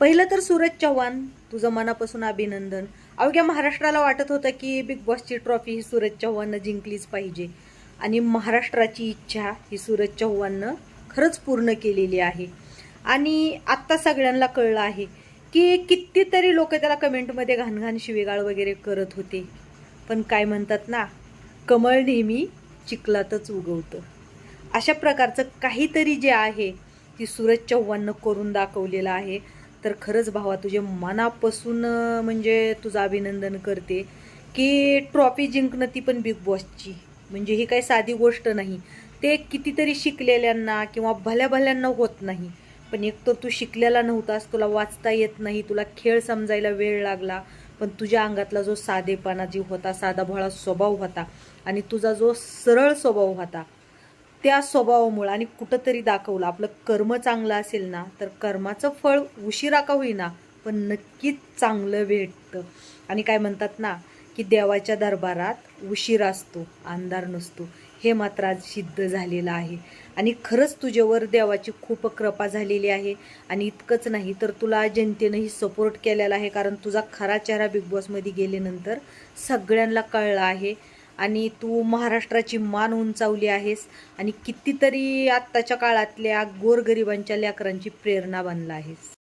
पहिलं तर सूरज चव्हाण तुझं मनापासून अभिनंदन. अवघ्या महाराष्ट्राला वाटत होतं की बिग बॉसची ट्रॉफी ही सूरज चव्हाणनं जिंकलीच पाहिजे. आणि महाराष्ट्राची इच्छा ही सूरज चव्हाणनं खरंच पूर्ण केलेली आहे. आणि आत्ता सगळ्यांना कळलं आहे की कितीतरी लोक त्याला कमेंटमध्ये घाणघाण शिवेगाळ वगैरे करत होते. पण काय म्हणतात ना कमळ नेहमी चिखलातच उगवतं. अशा प्रकारचं काहीतरी जे आहे ती सूरज चव्हाणनं करून दाखवलेलं आहे. तर खरंच भावा तुझे मनापासून म्हणजे तुझं अभिनंदन करते की ट्रॉफी जिंकणं ती पण बिग बॉसची म्हणजे ही काही साधी गोष्ट नाही. ते कितीतरी शिकलेल्यांना किंवा भल्या भल्यांना होत नाही. पण एक तर तू शिकलेला नव्हतास तुला वाचता येत नाही तुला खेळ समजायला वेळ लागला. पण तुझ्या अंगातला जो साधेपणा जी होता साधा भोळा स्वभाव होता आणि तुझा जो सरळ स्वभाव होता त्या स्वभावामुळं आणि कुठंतरी दाखवलं. आपलं कर्म चांगलं असेल ना तर कर्माचं फळ उशिरा का होईना पण नक्कीच चांगलं भेटतं. आणि काय म्हणतात ना की देवाच्या दरबारात उशीर असतो अंधार नसतो. हे मात्र आज सिद्ध झालेलं आहे. आणि खरंच तुझ्यावर देवाची खूप कृपा झालेली आहे. आणि इतकंच नाही तर तुला जनतेनंही सपोर्ट केलेला आहे. कारण तुझा खरा चेहरा बिग बॉसमध्ये गेल्यानंतर सगळ्यांना कळला आहे. आणि तू महाराष्ट्राची मान उंचावली आहेस आणि कितीतरी आत्ताच्या काळातल्या गोरगरिबांच्या लेकरांची प्रेरणा बनला आहेस.